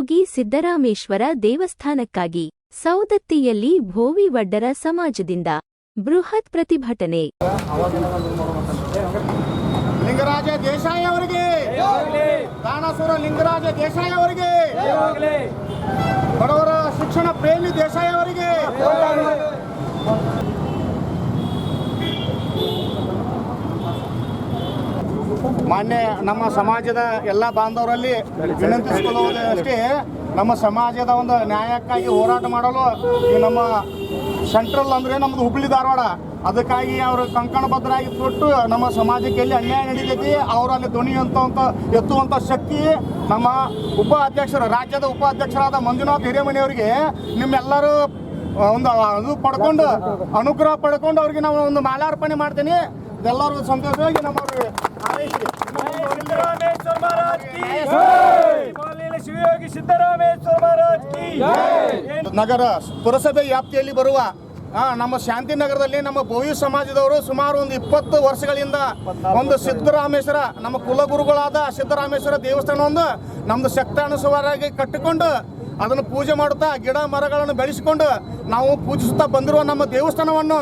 ಶಿವಯೋಗಿ ಸಿದ್ದರಾಮೇಶ್ವರ ದೇವಸ್ಥಾನಕ್ಕಾಗಿ ಸೌದತ್ತಿಯಲ್ಲಿ ಭೋವಿ ವಡ್ಡರ ಸಮಾಜದಿಂದ ಬೃಹತ್ ಪ್ರತಿಭಟನೆ. ಲಿಂಗರಾಜ ದೇಸಾಯಿ ಅವರಿಗೆ! ದಾನಸೂರ ಲಿಂಗರಾಜ ದೇಸಾಯಿ ಅವರಿಗೆ! ಬಡವರ ಶಿಕ್ಷಣ ಪ್ರೇಮಿ ದೇಸಾಯಿ ಅವರಿಗೆ! ಮಾನ್ಯ ನಮ್ಮ ಸಮಾಜದ ಎಲ್ಲ ಬಾಂಧವರಲ್ಲಿ ವಿನಂತಿಸಿಕೊಳ್ಳುವುದೇ ಅಷ್ಟೇ, ನಮ್ಮ ಸಮಾಜದ ಒಂದು ನ್ಯಾಯಕ್ಕಾಗಿ ಹೋರಾಟ ಮಾಡಲು ಈ ನಮ್ಮ ಸೆಂಟ್ರಲ್ ಅಂದರೆ ನಮ್ಮದು ಹುಬ್ಳಿ ಧಾರವಾಡ, ಅದಕ್ಕಾಗಿ ಅವರು ಕಂಕಣಬದ್ಧರಾಗಿ ಕೊಟ್ಟು ನಮ್ಮ ಸಮಾಜಕ್ಕೆ ಎಲ್ಲಿ ಅನ್ಯಾಯ ನಡೀತೈತಿ, ಅವರಲ್ಲಿ ಅಲ್ಲಿ ಧ್ವನಿ ಅಂತ ಎತ್ತುವಂಥ ಶಕ್ತಿ ನಮ್ಮ ಉಪಾಧ್ಯಕ್ಷರು ರಾಜ್ಯದ ಉಪಾಧ್ಯಕ್ಷರಾದ ಮಂಜುನಾಥ್ ಹಿರೇಮನಿಯವರಿಗೆ ನಿಮ್ಮೆಲ್ಲರೂ ಒಂದು ಅದು ಪಡ್ಕೊಂಡು, ಅನುಗ್ರಹ ಪಡ್ಕೊಂಡು ಅವ್ರಿಗೆ ನಾವು ಒಂದು ಮಾಲಾರ್ಪಣೆ ಮಾಡ್ತೀನಿ. ಎಲ್ಲರೂ ಸಂತೋಷವಾಗಿ ನಮ್ಮ ಹಾರೈಸಿ. ಶಿವಯೋಗಿ ಸಿದ್ದರಾಮೇಶ್ವರ ಮಹಾರಾಜ್ ನಗರ ಪುರಸಭೆ ವ್ಯಾಪ್ತಿಯಲ್ಲಿ ಬರುವ ನಮ್ಮ ಶಾಂತಿನಗರದಲ್ಲಿ ನಮ್ಮ ಭೋವಿ ಸಮಾಜದವರು ಸುಮಾರು ಒಂದು ಇಪ್ಪತ್ತು ವರ್ಷಗಳಿಂದ ಒಂದು ಸಿದ್ದರಾಮೇಶ್ವರ ನಮ್ಮ ಕುಲಗುರುಗಳಾದ ಸಿದ್ದರಾಮೇಶ್ವರ ದೇವಸ್ಥಾನವನ್ನು ನಮ್ದು ಶಕ್ತಾನುಸಾರವಾಗಿ ಕಟ್ಟಿಕೊಂಡು ಅದನ್ನು ಪೂಜೆ ಮಾಡುತ್ತಾ ಗಿಡ ಮರಗಳನ್ನು ಬೆಳೆಸಿಕೊಂಡು ನಾವು ಪೂಜಿಸುತ್ತಾ ಬಂದಿರುವ ನಮ್ಮ ದೇವಸ್ಥಾನವನ್ನು.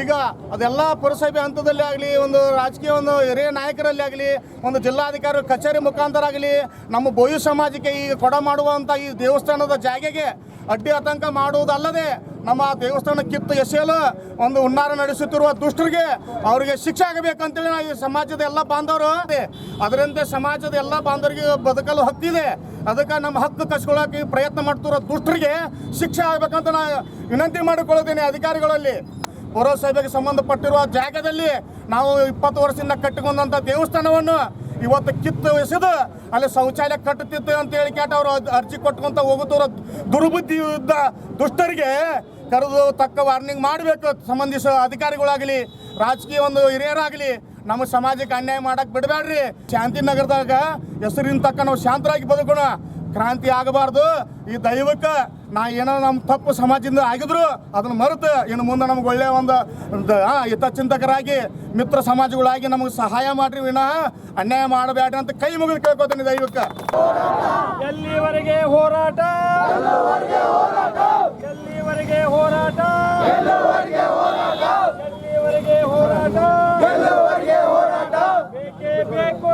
ಈಗ ಅದೆಲ್ಲ ಪುರಸಭೆ ಹಂತದಲ್ಲಿ ಆಗಲಿ, ಒಂದು ರಾಜಕೀಯ ಒಂದು ಹಿರಿಯ ನಾಯಕರಲ್ಲಿ ಆಗಲಿ, ಒಂದು ಜಿಲ್ಲಾಧಿಕಾರಿ ಕಚೇರಿ ಮುಖಾಂತರ ಆಗಲಿ, ನಮ್ಮ ಬೋಯು ಸಮಾಜಕ್ಕೆ ಈಗ ಕೊಡ ಮಾಡುವಂಥ ಈ ದೇವಸ್ಥಾನದ ಜಾಗೆಗೆ ಅಡ್ಡಿ ಆತಂಕ ಮಾಡುವುದಲ್ಲದೆ ನಮ್ಮ ದೇವಸ್ಥಾನ ಕಿತ್ತು ಎಸೆಯಲು ಒಂದು ಹುನ್ನಾರ ನಡೆಸುತ್ತಿರುವ ದುಷ್ಟರಿಗೆ ಅವರಿಗೆ ಶಿಕ್ಷೆ ಆಗಬೇಕಂತೇಳಿ ನಾವು ಈ ಸಮಾಜದ ಎಲ್ಲ ಬಾಂಧವರು ಅದರಂತೆ ಸಮಾಜದ ಎಲ್ಲ ಬಾಂಧವರಿಗೆ ಬದುಕಲು ಹಕ್ಕಿದೆ. ಅದಕ್ಕೆ ನಮ್ಮ ಹಕ್ಕು ಕಸ್ಕೊಳ್ಳೋಕೆ ಪ್ರಯತ್ನ ಮಾಡ್ತಿರೋ ದುಷ್ಟರಿಗೆ ಶಿಕ್ಷೆ ಆಗಬೇಕಂತ ನಾನು ವಿನಂತಿ ಮಾಡಿಕೊಳ್ಳುತ್ತೇನೆ ಅಧಿಕಾರಿಗಳಲ್ಲಿ. ಪುರಸಭೆಗೆ ಸಂಬಂಧಪಟ್ಟಿರುವ ಜಾಗದಲ್ಲಿ ನಾವು ಇಪ್ಪತ್ತು ವರ್ಷದಿಂದ ಕಟ್ಟಿಕೊಂಡಂಥ ದೇವಸ್ಥಾನವನ್ನು ಇವತ್ತು ಕಿತ್ತು ಎಸೆದು ಅಲ್ಲಿ ಶೌಚಾಲಯ ಕಟ್ಟುತ್ತಿತ್ತು ಅಂತ ಹೇಳಿ ಕೇಟ ಅವರು ಅರ್ಜಿ ಕೊಟ್ಕೊಂತ ಹೋಗುತ್ತವ್ರ ದುರ್ಬುದ್ಧಿ ಯುದ್ಧ ದುಷ್ಟರಿಗೆ ಕರೆದು ತಕ್ಕ ವಾರ್ನಿಂಗ್ ಮಾಡಬೇಕು. ಸಂಬಂಧಿಸಿದ ಅಧಿಕಾರಿಗಳಾಗಲಿ, ರಾಜಕೀಯ ಒಂದು ಹಿರಿಯರಾಗಲಿ, ನಮ್ಮ ಸಮಾಜಕ್ಕೆ ಅನ್ಯಾಯ ಮಾಡಕ್ಕೆ ಬಿಡಬೇಡ್ರಿ. ಶಾಂತಿನಗರದಾಗ ಹೆಸರಿನ ತಕ್ಕ ನಾವು ಶಾಂತರಾಗಿ ಬದುಕೋಣ. ಕ್ರಾಂತಿ ಆಗಬಾರ್ದು. ಈ ದೈವಕ್ಕೆ ನಾ ಏನೋ ನಮ್ಮ ತಪ್ಪು ಸಮಾಜದಿಂದ ಆಗಿದ್ರು, ಅದನ್ನು ಮರೆತು ಇನ್ನು ಮುಂದೆ ನಮ್ಗೆ ಒಳ್ಳೆಯ ಒಂದು ಹಿತಚಿಂತಕರಾಗಿ, ಮಿತ್ರ ಸಮಾಜಗಳಾಗಿ ನಮಗೆ ಸಹಾಯ ಮಾಡ್ರಿ ವಿನಃ. ಅನ್ಯಾಯ ಮಾಡಬೇಡ್ರಿ ಅಂತ ಕೈ ಮುಗಿದು ಕೇಳ್ಕೊತೀನಿ ದೈವಕ್ಕೆ. ಎಲ್ಲಿವರೆಗೆ ಹೋರಾಟ ಎಲ್ಲಿವರೆಗೆ ಹೋರಾಟ ಎಲ್ಲಿವರೆಗೆ ಹೋರಾಟ ಬೇಕೇ ಬೇಕು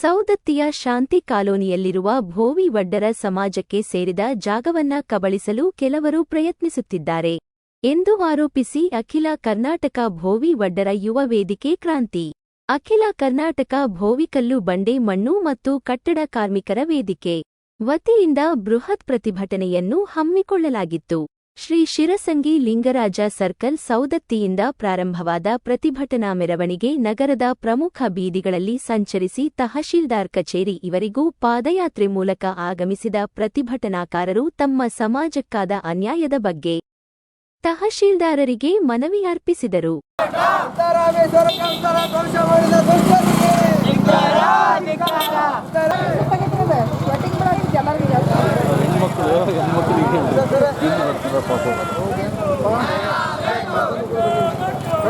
ಸೌದತ್ತಿಯ ಶಾಂತಿ ಕಾಲೋನಿಯಲ್ಲಿರುವ ಭೋವಿ ವಡ್ಡರ ಸಮಾಜಕ್ಕೆ ಸೇರಿದ ಜಾಗವನ್ನ ಕಬಳಿಸಲು ಕೆಲವರು ಪ್ರಯತ್ನಿಸುತ್ತಿದ್ದಾರೆ ಎಂದು ಆರೋಪಿಸಿ ಅಖಿಲ ಕರ್ನಾಟಕ ಭೋವಿ ವಡ್ಡರ ಯುವ ವೇದಿಕೆ ಕ್ರಾಂತಿ. ಅಖಿಲ ಕರ್ನಾಟಕ ಭೋವಿಕಲ್ಲು ಬಂಡೆ ಮಣ್ಣು ಮತ್ತು ಕಟ್ಟಡ ಕಾರ್ಮಿಕರ ವೇದಿಕೆ. ವತಿಯಿಂದ ಬೃಹತ್ ಪ್ರತಿಭಟನೆಯನ್ನು ಹಮ್ಮಿಕೊಳ್ಳಲಾಗಿತ್ತು. ಶ್ರೀ ಶಿರಸಂಗಿ ಲಿಂಗರಾಜ ಸರ್ಕಲ್ ಸೌದತ್ತಿಯಿಂದ ಪ್ರಾರಂಭವಾದ ಪ್ರತಿಭಟನಾ ಮೆರವಣಿಗೆ ನಗರದ ಪ್ರಮುಖ ಬೀದಿಗಳಲ್ಲಿ ಸಂಚರಿಸಿ ತಹಶೀಲ್ದಾರ್ ಕಚೇರಿ ಇವರಿಗೂ ಪಾದಯಾತ್ರೆ ಮೂಲಕ ಆಗಮಿಸಿದ ಪ್ರತಿಭಟನಾಕಾರರು ತಮ್ಮ ಸಮಾಜಕ್ಕಾದ ಅನ್ಯಾಯದ ಬಗ್ಗೆ ತಹಶೀಲ್ದಾರರಿಗೆ ಮನವಿ ಅರ್ಪಿಸಿದರು ಸಿದ್ದರಾಮೇಶ್ವರ ಕಂಕಣ ಧ್ವಂಸ ಮಾಡಿದ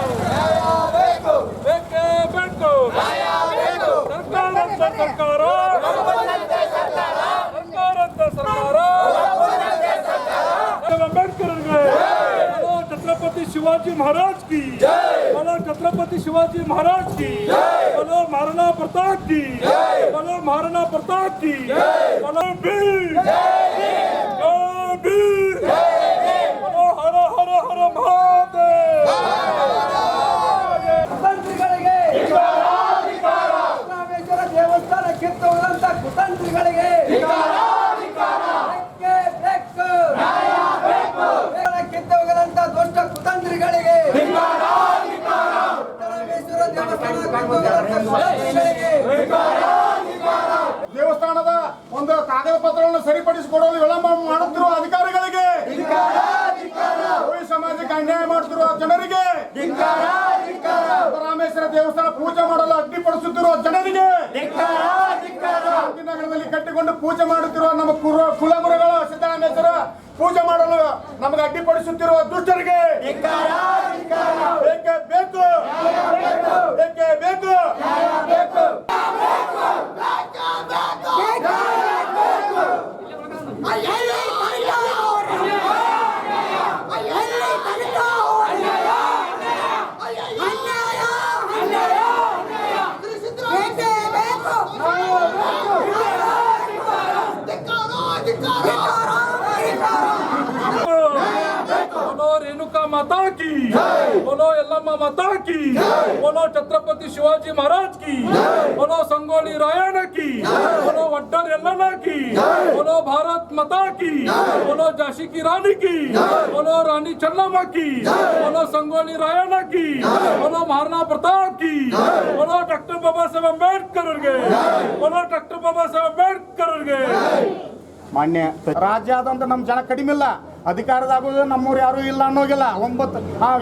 ದುಷ್ಟರಿಗೆ ಬೇಕೇ ಬೇಕು ಸರ್ಕಾರದ ಸರ್ಕಾರ ಸರ್ಕಾರದ ಸರ್ಕಾರ ಛತ್ರಪತಿ ಶಿವಾಜಿ ಮಹಾರಾಜ್ की ಹಲೋ ಛತ್ರಪತಿ ಶಿವಾಜಿ ಮಹಾರಾಜ್ की ಹಲೋ महाराणा प्रताप की ಹಲೋ महाराणा प्रताप की ಹಲೋ ಬೀರ್ ಜೈ ಭೀಮ್ ಹಲೋ ಹರ ಹರ ಹರ ಮಹಾದೇವ್ ಕುತಂತ್ರಿಗಳಿಗೆ ದೇವಸ್ಥಾನದ ಒಂದು ಕಾಗದ ಪತ್ರವನ್ನು ಸರಿಪಡಿಸಿಕೊಡಲು ವಿಳಂಬ ಮಾಡುತ್ತಿರುವ ಅಧಿಕಾರಿಗಳಿಗೆ ಸಮಾಜಕ್ಕೆ ಅನ್ಯಾಯ ಮಾಡುತ್ತಿರುವ ಜನರಿಗೆ ರಾಮೇಶ್ವರ ದೇವಸ್ಥಾನ ಪೂಜೆ ಮಾಡಲು ಅಡ್ಡಿಪಡಿಸುತ್ತಿರುವ ಜನರಿಗೆ ಗಾಂಧಿನಗರದಲ್ಲಿ ಕಟ್ಟಿಕೊಂಡು ಪೂಜೆ ಮಾಡುತ್ತಿರುವ ನಮ್ಮ ಕುರು- ಕುಲಗುರುಗಳು ಸಿದ್ದರಾಮೇಶ್ವರ ಪೂಜೆ ಮಾಡಲು ನಮಗೆ ಅಡ್ಡಿಪಡಿಸುತ್ತಿರುವ ದುಷ್ಟರಿಗೆ ಬೇಕೇ? ಬೇಕು? ಬೇಕೇ ಬೇಕು? बोलो माता की बोलो यल्लम्मा माता की बोलो छत्रपति शिवाजी महाराज की बोलो संगोली रायण की बोलो वड्डर यल्लना की बोलो भारत माता की बोलो झांसी की रानी की बोलो रानी चन्नम्मा की बोलो संगोली रायण की बोलो महाराणा प्रताप की बोलो डॉक्टर बाबा साहब अंबेडकर गए बोलो डॉक्टर बाबा साहब अंबेडकर गए मान्य राज्य नम जन कड़ी ಅಧಿಕಾರದಾಗ ನಮ್ಮೂರು ಯಾರು ಇಲ್ಲ ಅನ್ನೋಗಿಲ್ಲ. ಒಂಬತ್ತು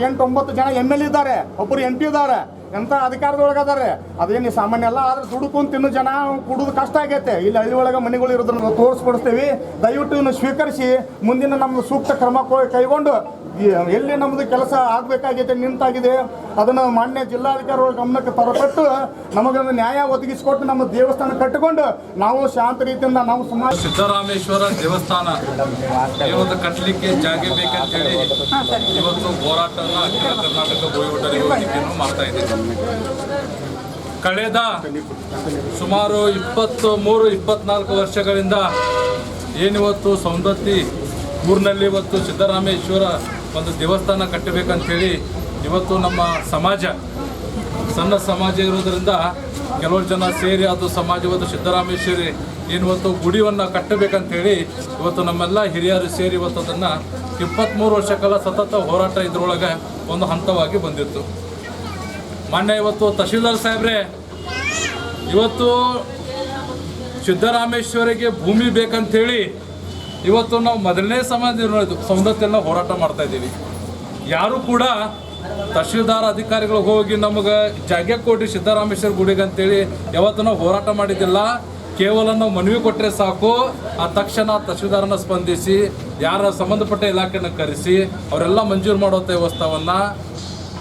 ಎಂಟು, ಒಂಬತ್ತು ಜನ ಎಂ ಎಲ್ ಇದ್ದಾರೆ. ಒಬ್ಬರು ಎಂ ಪಿ ಇದ್ದಾರೆ. ಎಂಥ ಅಧಿಕಾರದೊಳಗದಾರೆ? ಅದೇನು ಸಾಮಾನ್ಯ ಅಲ್ಲ, ಆದ್ರೆ ದುಡುಕೊಂಡು ತಿನ್ನು ಜನ ಕುಡುದು ಕಷ್ಟ ಆಗೈತೆ. ಇಲ್ಲಿ ಹಳ್ಳಿ ಒಳಗೆ ಮನೆಗಳು ಇರೋದನ್ನ ತೋರಿಸ್ಕೊಡ್ತೀವಿ. ದಯವಿಟ್ಟು ಇನ್ನು ಸ್ವೀಕರಿಸಿ. ಮುಂದಿನ ನಮ್ಮ ಸೂಕ್ತ ಕ್ರಮ ಕೈಗೊಂಡು ಎಲ್ಲಿ ನಮ್ಮದು ಕೆಲಸ ಆಗ್ಬೇಕಾಗಿದೆ ನಿಂತಾಗಿದೆ ಅದನ್ನು ಮಾನ್ಯ ಜಿಲ್ಲಾಧಿಕಾರಿಗಳ ಗಮನಕ್ಕೆ ತರಪಟ್ಟು ನಮಗೊಂದು ನ್ಯಾಯ ಒದಗಿಸಿಕೊಟ್ಟು ನಮ್ಮ ದೇವಸ್ಥಾನ ಕಟ್ಟಿಕೊಂಡು ನಾವು ಶಾಂತ ರೀತಿಯಿಂದ ನಾವು ಸುಮಾರು ಸಿದ್ದರಾಮೇಶ್ವರ ದೇವಸ್ಥಾನ. ಇವತ್ತು ಕಟ್ಟಲಿಕ್ಕೆ ಜಾಗ ಬೇಕಂತೇಳಿ ಇವತ್ತು ಹೋರಾಟನ ಅಖಿಲ ಕರ್ನಾಟಕ ಮಾಡ್ತಾ ಇದ್ದೀವಿ. ಕಳೆದ ಸುಮಾರು ಇಪ್ಪತ್ತು ಮೂರು ಇಪ್ಪತ್ನಾಲ್ಕು ವರ್ಷಗಳಿಂದ ಏನಿವತ್ತು ಸೌಂದತ್ತಿ ಊರಿನಲ್ಲಿ ಇವತ್ತು ಸಿದ್ದರಾಮೇಶ್ವರ ಒಂದು ದೇವಸ್ಥಾನ ಕಟ್ಟಬೇಕಂಥೇಳಿ ಇವತ್ತು ನಮ್ಮ ಸಮಾಜ, ಸಣ್ಣ ಸಮಾಜ ಇರೋದರಿಂದ ಕೆಲವರು ಜನ ಸೇರಿ ಅದು ಸಮಾಜವಾದ ಸಿದ್ದರಾಮೇಶ್ವರಿ ಇವತ್ತು ಗುಡಿಯನ್ನು ಕಟ್ಟಬೇಕಂತೇಳಿ ಇವತ್ತು ನಮ್ಮೆಲ್ಲ ಹಿರಿಯರು ಸೇರಿ ಇವತ್ತು ಅದನ್ನು ಇಪ್ಪತ್ತ್ಮೂರು ವರ್ಷ ಕಾಲ ಸತತ ಹೋರಾಟ ಇದರೊಳಗೆ ಒಂದು ಹಂತವಾಗಿ ಬಂದಿತ್ತು. ಮೊನ್ನೆ ಇವತ್ತು ತಹಶೀಲ್ದಾರ್ ಸಾಹೇಬ್ರೆ, ಇವತ್ತು ಸಿದ್ದರಾಮೇಶ್ವರಿಗೆ ಭೂಮಿ ಬೇಕಂತೇಳಿ ಇವತ್ತು ನಾವು ಮೊದಲನೇ ಸಮಾಜ ಸೌಂದರ್ಯನ ಹೋರಾಟ ಮಾಡ್ತಾ ಇದ್ದೀವಿ. ಯಾರು ಕೂಡ ತಹಶೀಲ್ದಾರ್ ಅಧಿಕಾರಿಗಳು ಹೋಗಿ ನಮಗೆ ಜಾಗ ಕೊಡಿ ಸಿದ್ದರಾಮೇಶ್ವರ ಗುಡಿಗೆ ಅಂತೇಳಿ ಯಾವತ್ತು ನಾವು ಹೋರಾಟ ಮಾಡಿದ್ದಿಲ್ಲ. ಕೇವಲ ನಾವು ಮನವಿ ಕೊಟ್ಟರೆ ಸಾಕು. ಆ ತಕ್ಷಣ ತಹಶೀಲ್ದಾರನ ಸ್ಪಂದಿಸಿ, ಯಾರ ಸಂಬಂಧಪಟ್ಟ ಇಲಾಖೆನ ಕರೆಸಿ, ಅವರೆಲ್ಲ ಮಂಜೂರು ಮಾಡೋ ವ್ಯವಸ್ಥೆಯನ್ನು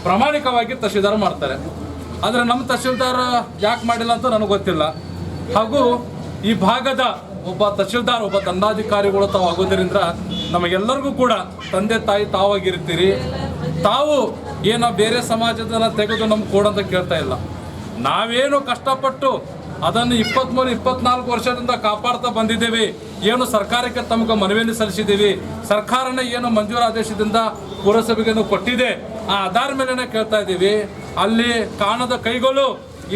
ಪ್ರಾಮಾಣಿಕವಾಗಿ ತಹಶೀಲ್ದಾರ್ ಮಾಡ್ತಾರೆ. ಆದರೆ ನಮ್ಮ ತಹಶೀಲ್ದಾರ್ ಯಾಕೆ ಮಾಡಿಲ್ಲ ಅಂತ ನನಗೆ ಗೊತ್ತಿಲ್ಲ. ಹಾಗೂ ಈ ಭಾಗದ ಒಬ್ಬ ತಹಶೀಲ್ದಾರ್, ಒಬ್ಬ ದಂಡಾಧಿಕಾರಿಗಳು ತಾವು ಆಗೋದ್ರಿಂದ ನಮಗೆಲ್ಲರಿಗೂ ಕೂಡ ತಂದೆ, ತಾಯಿ ತಾವಾಗಿರ್ತೀರಿ. ತಾವು ಏನೋ ಬೇರೆ ಸಮಾಜದನ್ನ ತೆಗೆದು ನಮ್ಗೆ ಕೊಡಂತ ಕೇಳ್ತಾ ಇಲ್ಲ. ನಾವೇನು ಕಷ್ಟಪಟ್ಟು ಅದನ್ನು ಇಪ್ಪತ್ತ್ಮೂರು ಇಪ್ಪತ್ನಾಲ್ಕು ವರ್ಷದಿಂದ ಕಾಪಾಡ್ತಾ ಬಂದಿದ್ದೇವೆ. ಏನು ಸರ್ಕಾರಕ್ಕೆ ತಮಗೆ ಮನವಿಯನ್ನು ಸಲ್ಲಿಸಿದ್ದೀವಿ. ಸರ್ಕಾರನೇ ಏನು ಮಂಜೂರು ಆದೇಶದಿಂದ ಪುರಸಭೆಗೆ ಕೊಟ್ಟಿದೆ. ಆ ಆಧಾರ ಮೇಲೆ ಕೇಳ್ತಾ ಇದ್ದೀವಿ. ಅಲ್ಲಿ ಕಾಣದ ಕೈಗಳು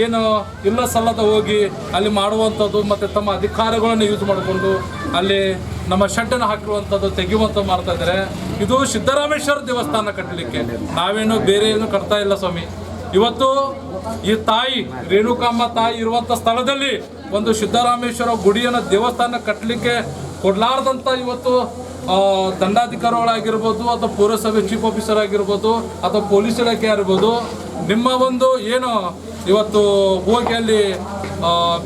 ಏನು ಇಲ್ಲ ಸಲ್ಲದ ಹೋಗಿ ಅಲ್ಲಿ ಮಾಡುವಂಥದ್ದು ಮತ್ತು ತಮ್ಮ ಅಧಿಕಾರಗಳನ್ನು ಯೂಸ್ ಮಾಡಿಕೊಂಡು ಅಲ್ಲಿ ನಮ್ಮ ಶೆಡ್ಡನ್ನು ಹಾಕಿರುವಂಥದ್ದು ತೆಗೆಯುವಂಥದ್ದು ಮಾಡ್ತಾ ಇದ್ದಾರೆ. ಇದು ಸಿದ್ದರಾಮೇಶ್ವರ ದೇವಸ್ಥಾನ ಕಟ್ಟಲಿಕ್ಕೆ. ನಾವೇನು ಬೇರೆ ಏನು ಕಟ್ತಾ ಇಲ್ಲ ಸ್ವಾಮಿ. ಇವತ್ತು ಈ ತಾಯಿ, ರೇಣುಕಾಂಬ ತಾಯಿ ಇರುವಂಥ ಸ್ಥಳದಲ್ಲಿ ಒಂದು ಸಿದ್ದರಾಮೇಶ್ವರ ಗುಡಿಯನ್ನು ದೇವಸ್ಥಾನ ಕಟ್ಟಲಿಕ್ಕೆ ಕೊಡಲಾರ್ದಂಥ ಇವತ್ತು ದಂಡಾಧಿಕಾರಿಗಳಾಗಿರ್ಬೋದು ಅಥವಾ ಪುರಸಭೆ ಚೀಫ್ ಆಫೀಸರ್ ಆಗಿರ್ಬೋದು ಅಥವಾ ಪೊಲೀಸ್ ಇಲಾಖೆ ಆಗಿರ್ಬೋದು, ನಿಮ್ಮ ಒಂದು ಏನು ಇವತ್ತು ಹೋಗಿ ಅಲ್ಲಿ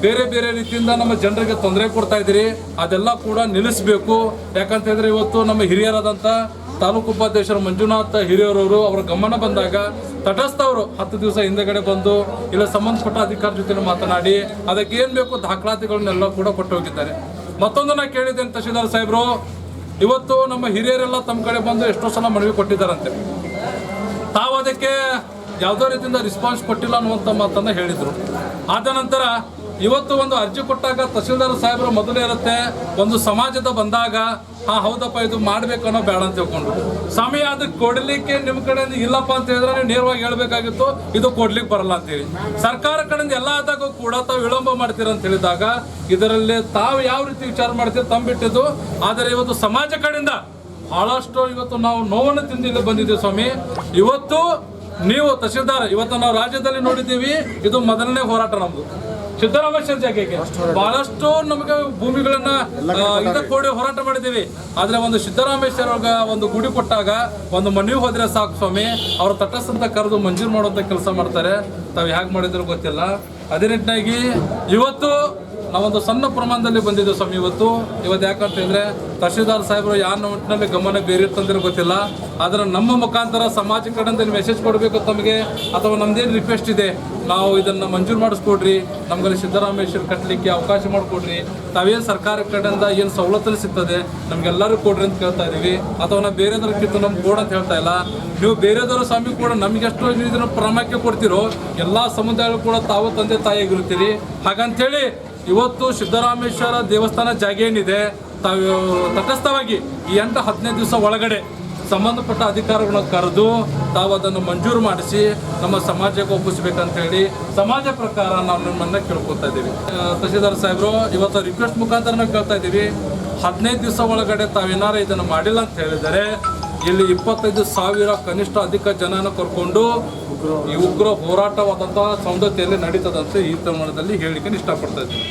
ಬೇರೆ ಬೇರೆ ರೀತಿಯಿಂದ ನಮ್ಮ ಜನರಿಗೆ ತೊಂದರೆ ಕೊಡ್ತಾ ಇದ್ದೀರಿ. ಅದೆಲ್ಲ ಕೂಡ ನಿಲ್ಲಿಸಬೇಕು. ಯಾಕಂತ ಹೇಳಿದ್ರೆ ಇವತ್ತು ನಮ್ಮ ಹಿರಿಯರಾದಂಥ ತಾಲೂಕು ಉಪಾಧ್ಯಕ್ಷರು ಮಂಜುನಾಥ ಹಿರಿಯರವರು ಅವರ ಗಮನ ಬಂದಾಗ ತಟಸ್ಥವರು ಹತ್ತು ದಿವಸ ಹಿಂದೆಗಡೆ ಬಂದು ಇಲ್ಲ ಸಂಬಂಧಪಟ್ಟ ಅಧಿಕಾರಿ ಜೊತೆ ಮಾತನಾಡಿ ಅದಕ್ಕೆ ಏನು ಬೇಕು ದಾಖಲಾತಿಗಳನ್ನೆಲ್ಲ ಕೂಡ ಕೊಟ್ಟು ಹೋಗಿದ್ದಾರೆ ಮತ್ತೊಂದು ನಾನು ಕೇಳಿದ್ದೇನೆ ತಹಶೀಲ್ದಾರ್ ಸಾಹೇಬರು, ಇವತ್ತು ನಮ್ಮ ಹಿರಿಯರೆಲ್ಲ ತಮ್ಮ ಕಡೆ ಬಂದು ಎಷ್ಟೋ ಸಲ ಮನವಿ ಕೊಟ್ಟಿದ್ದಾರಂತೆ. ತಾವು ಅದಕ್ಕೆ ಯಾವುದೋ ರೀತಿಯಿಂದ ರೆಸ್ಪಾನ್ಸ್ ಕೊಟ್ಟಿಲ್ಲ ಅನ್ನುವಂಥ ಮಾತನ್ನು ಹೇಳಿದರು. ಆದ ನಂತರ ಇವತ್ತು ಒಂದು ಅರ್ಜಿ ಕೊಟ್ಟಾಗ ತಹಸೀಲ್ದಾರ್ ಸಾಹೇಬರು ಮೊದಲೇ ಇರುತ್ತೆ, ಒಂದು ಸಮಾಜದ ಬಂದಾಗ, ಹಾಂ, ಹೌದಪ್ಪ, ಇದು ಮಾಡಬೇಕು ಅನ್ನೋ ಬೇಡ ಅಂತ ತಿಳ್ಕೊಂಡು ಸಮಯ ಅದಕ್ಕೆ ಕೊಡಲಿಕ್ಕೆ ನಿಮ್ಮ ಕಡೆಯಿಂದ ಇಲ್ಲಪ್ಪ ಅಂತ ಹೇಳಿದ್ರೆ ನೀವು ನೇರವಾಗಿ ಹೇಳಬೇಕಾಗಿತ್ತು, ಇದು ಕೊಡ್ಲಿಕ್ಕೆ ಬರಲ್ಲ ಅಂತೇಳಿ ಸರ್ಕಾರ ಕಡೆಯಿಂದ ಎಲ್ಲ ಆದಾಗ ಕೂಡ ತಾವು ವಿಳಂಬ ಮಾಡ್ತೀರ ಅಂತ ಹೇಳಿದಾಗ, ಇದರಲ್ಲಿ ತಾವು ಯಾವ ರೀತಿ ವಿಚಾರ ಮಾಡ್ತೀರಿ ತಮ್ಮ ಬಿಟ್ಟಿದ್ದು ಆದರೆ ಇವತ್ತು ಸಮಾಜ ಕಡೆಯಿಂದ ಬಹಳಷ್ಟು ಇವತ್ತು ನಾವು ನೋವನ್ನು ತಿಂದಿಲ್ಲ ಬಂದಿದ್ದೇವೆ ಸ್ವಾಮಿ. ಇವತ್ತು ನೀವು ತಹಶೀಲ್ದಾರ್ ಇವತ್ತು ನಾವು ರಾಜ್ಯದಲ್ಲಿ ನೋಡಿದ್ದೀವಿ ಇದು ಮೊದಲನೇ ಹೋರಾಟ ನಮ್ದು. ಸಿದ್ದರಾಮೇಶ್ವರ ಜಾಗಕ್ಕೆ ಬಹಳಷ್ಟು ನಮಗೆ ಭೂಮಿಗಳನ್ನ ಇದ ಇದಕ್ಕೆ ಕೊಡಿ ಹೋರಾಟ ಮಾಡಿದ್ದೀವಿ. ಆದ್ರೆ ಒಂದು ಸಿದ್ದರಾಮೇಶ್ವರ ಒಂದು ಗುಡಿ ಕೊಟ್ಟಾಗ ಒಂದು ಮನೆಗೆ ಹೋದ್ರೆ ಸಾಕು ಸ್ವಾಮಿ. ಅವ್ರ ತಟಸ್ಥಂತ ಕರೆದು ಮಂಜೂರು ಮಾಡುವಂತ ಕೆಲಸ ಮಾಡ್ತಾರೆ. ತಾವು ಹೇಗೆ ಮಾಡಿದ್ರು ಗೊತ್ತಿಲ್ಲ. ಅದೇ ನಿಟ್ಟಿನಾಗಿ ಇವತ್ತು ನಾವೊಂದು ಸಣ್ಣ ಪ್ರಮಾಣದಲ್ಲಿ ಬಂದಿದ್ದೇವೆ ಸ್ವಾಮಿ ಇವತ್ತು. ಇವತ್ತು ಯಾಕಂತ ಹೇಳಿದ್ರೆ ತಹಶೀಲ್ದಾರ್ ಸಾಹೇಬರು ಯಾವ ಒಟ್ಟಿನಲ್ಲಿ ಗಮನ ಬೇರಿತ್ತಂದ್ರೆ ಗೊತ್ತಿಲ್ಲ. ಆದ್ರೆ ನಮ್ಮ ಮುಖಾಂತರ ಸಮಾಜ ಕಡೆಯಿಂದ ಮೆಸೇಜ್ ಕೊಡಬೇಕು ತಮಗೆ ಅಥವಾ ನಮ್ದೇನು ರಿಕ್ವೆಸ್ಟ್ ಇದೆ, ನಾವು ಇದನ್ನ ಮಂಜೂರು ಮಾಡಿಸ್ಕೊಡ್ರಿ, ನಮ್ಗಲ್ಲಿ ಸಿದ್ದರಾಮೇಶ್ವರ ಕಟ್ಟಲಿಕ್ಕೆ ಅವಕಾಶ ಮಾಡಿಕೊಡ್ರಿ. ತಾವೇನು ಸರ್ಕಾರ ಕಡೆಯಿಂದ ಏನು ಸವಲತ್ತಲ್ಲಿ ಸಿಗ್ತದೆ, ನಮಗೆಲ್ಲರೂ ಕೊಡ್ರಿ ಅಂತ ಕೇಳ್ತಾ ಇದೀವಿ. ಅಥವಾ ನಾವು ಬೇರೆದವ್ರಕ್ಕಿಂತ ನಮ್ಗೆ ಕೊಡ ಅಂತ ಹೇಳ್ತಾ ಇಲ್ಲ. ನೀವು ಬೇರೆದವರು ಸ್ವಾಮಿ ಕೂಡ ನಮ್ಗೆ ಎಷ್ಟು ನೀವು ಇದನ್ನ ಪ್ರಾಮುಖ್ಯ ಕೊಡ್ತಿರೋ, ಎಲ್ಲ ಸಮುದಾಯಗಳು ಕೂಡ ತಾವು ತಂದೆ ತಾಯಿಯಾಗಿರ್ತೀರಿ ಹಾಗಂತೇಳಿ ಇವತ್ತು ಸಿದ್ದರಾಮೇಶ್ವರ ದೇವಸ್ಥಾನ ಜಾಗ ಏನಿದೆ, ತಾವು ತಟಸ್ಥವಾಗಿ ಈ ಎಂಟು ಹದಿನೈದು ದಿವಸ ಒಳಗಡೆ ಸಂಬಂಧಪಟ್ಟ ಅಧಿಕಾರಿಗಳನ್ನ ಕರೆದು ತಾವು ಅದನ್ನು ಮಂಜೂರು ಮಾಡಿಸಿ ನಮ್ಮ ಸಮಾಜಕ್ಕೆ ಒಪ್ಪಿಸ್ಬೇಕಂತ ಹೇಳಿ ಸಮಾಜ ಪ್ರಕಾರ ನಾವು ನಿಮ್ಮನ್ನ ಕೇಳ್ಕೊತಾ ಇದ್ದೀವಿ. ತಹಸೀಲ್ದಾರ್ ಸಾಹೇಬರು, ಇವತ್ತು ರಿಕ್ವೆಸ್ಟ್ ಮುಖಾಂತರ ನಾವು ಕೇಳ್ತಾ ಇದ್ದೀವಿ. ಹದಿನೈದು ದಿವಸ ಒಳಗಡೆ ತಾವೇನಾರು ಇದನ್ನು ಮಾಡಿಲ್ಲ ಅಂತ ಹೇಳಿದರೆ, ಇಲ್ಲಿ ಇಪ್ಪತ್ತೈದು ಸಾವಿರ ಕನಿಷ್ಠ ಅಧಿಕ ಜನನ ಕರ್ಕೊಂಡು ಈ ಉಗ್ರ ಹೋರಾಟವಾದಂತಹ ಸೌಂದತೆಯಲ್ಲಿ ನಡೀತದಂತೆ ಈ ಪ್ರಮಾಣದಲ್ಲಿ ಹೇಳಿಕೆ ಇಷ್ಟಪಡ್ತಾ ಇದ್ದೀನಿ.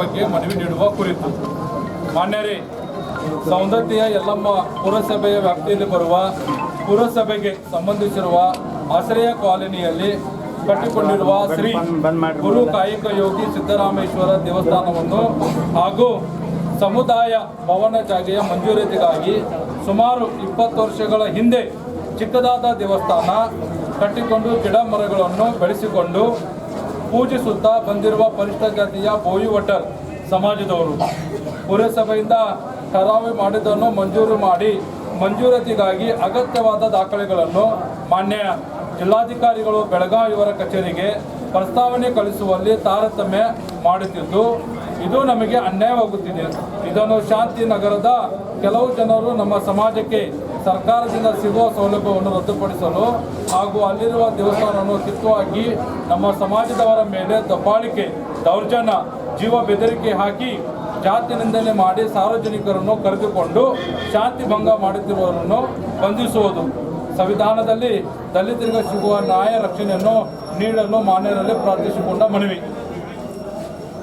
ಬಗ್ಗೆ ಮನವಿ ನೀಡುವ ಕುರಿತು. ಮಾನ್ಯರೇ ಸೌಂದತಿಯ ಯಲ್ಲಮ್ಮ ಪುರಸಭೆಯ ವ್ಯಾಪ್ತಿಯಲ್ಲಿ ಬರುವ ಪುರಸಭೆಗೆ ಸಂಬಂಧಿಸಿರುವ ಆಶ್ರಯ ಕಾಲೋನಿಯಲ್ಲಿ ಕಟ್ಟಿಕೊಂಡಿರುವ ಶ್ರೀ ಗುರು ಕಾಯಕ ಯೋಗಿ ಸಿದ್ದರಾಮೇಶ್ವರ ದೇವಸ್ಥಾನವನ್ನು ಹಾಗೂ ಸಮುದಾಯ ಭವನ ಜಾಗೆಯ ಮಂಜೂರಾತಿಗಾಗಿ ಸುಮಾರು ಇಪ್ಪತ್ತು ವರ್ಷಗಳ ಹಿಂದೆ ಚಿಕ್ಕದಾದ ದೇವಸ್ಥಾನ ಕಟ್ಟಿಕೊಂಡು ಗಿಡ ಮರಗಳನ್ನು ಬೆಳೆಸಿಕೊಂಡು ಪೂಜಿಸುತ್ತಾ ಬಂದಿರುವ ಪರಿಷ್ಠ ಜಾತಿಯ ಬೋಯಿ ವಟರ್ ಸಮಾಜದವರು. ಪುರಸಭೆಯಿಂದ ಠರಾವು ಮಾಡಿದ್ದನ್ನು ಮಂಜೂರು ಮಾಡಿ ಮಂಜೂರಾತಿಗಾಗಿ ಅಗತ್ಯವಾದ ದಾಖಲೆಗಳನ್ನು ಮಾನ್ಯ ಜಿಲ್ಲಾಧಿಕಾರಿಗಳು ಬೆಳಗಾವಿ ಇವರ ಕಚೇರಿಗೆ ಪ್ರಸ್ತಾವನೆ ಕಳಿಸುವಲ್ಲಿ ತಾರತಮ್ಯ ಮಾಡುತ್ತಿದ್ದು ಇದು ನಮಗೆ ಅನ್ಯಾಯವಾಗುತ್ತಿದೆ ಇದನ್ನು ಶಾಂತಿ ನಗರದ ಕೆಲವು ಜನರು ನಮ್ಮ ಸಮಾಜಕ್ಕೆ ಸರ್ಕಾರದಿಂದ ಸಿಗುವ ಸೌಲಭ್ಯವನ್ನು ರದ್ದುಪಡಿಸಲು ಹಾಗೂ ಅಲ್ಲಿರುವ ದೇವಸ್ಥಾನವನ್ನು ಕಿತ್ತುಹಾಕಿ ನಮ್ಮ ಸಮಾಜದವರ ಮೇಲೆ ದಬ್ಬಾಳಿಕೆ, ದೌರ್ಜನ್ಯ, ಜೀವ ಬೆದರಿಕೆ ಹಾಕಿ ಜಾತಿ ನಿಂದನೆ ಮಾಡಿ ಸಾರ್ವಜನಿಕರನ್ನು ಕರೆದುಕೊಂಡು ಶಾಂತಿ ಭಂಗ ಮಾಡುತ್ತಿರುವವರನ್ನು ಬಂಧಿಸುವುದು. ಸಂವಿಧಾನದಲ್ಲಿ ದಲಿತರಿಗೆ ಸಿಗುವ ನ್ಯಾಯ ರಕ್ಷಣೆಯನ್ನು ನೀಡಲು ಮಾನ್ಯರಲ್ಲಿ ಪ್ರಾರ್ಥಿಸಿಕೊಂಡ ಮನವಿ.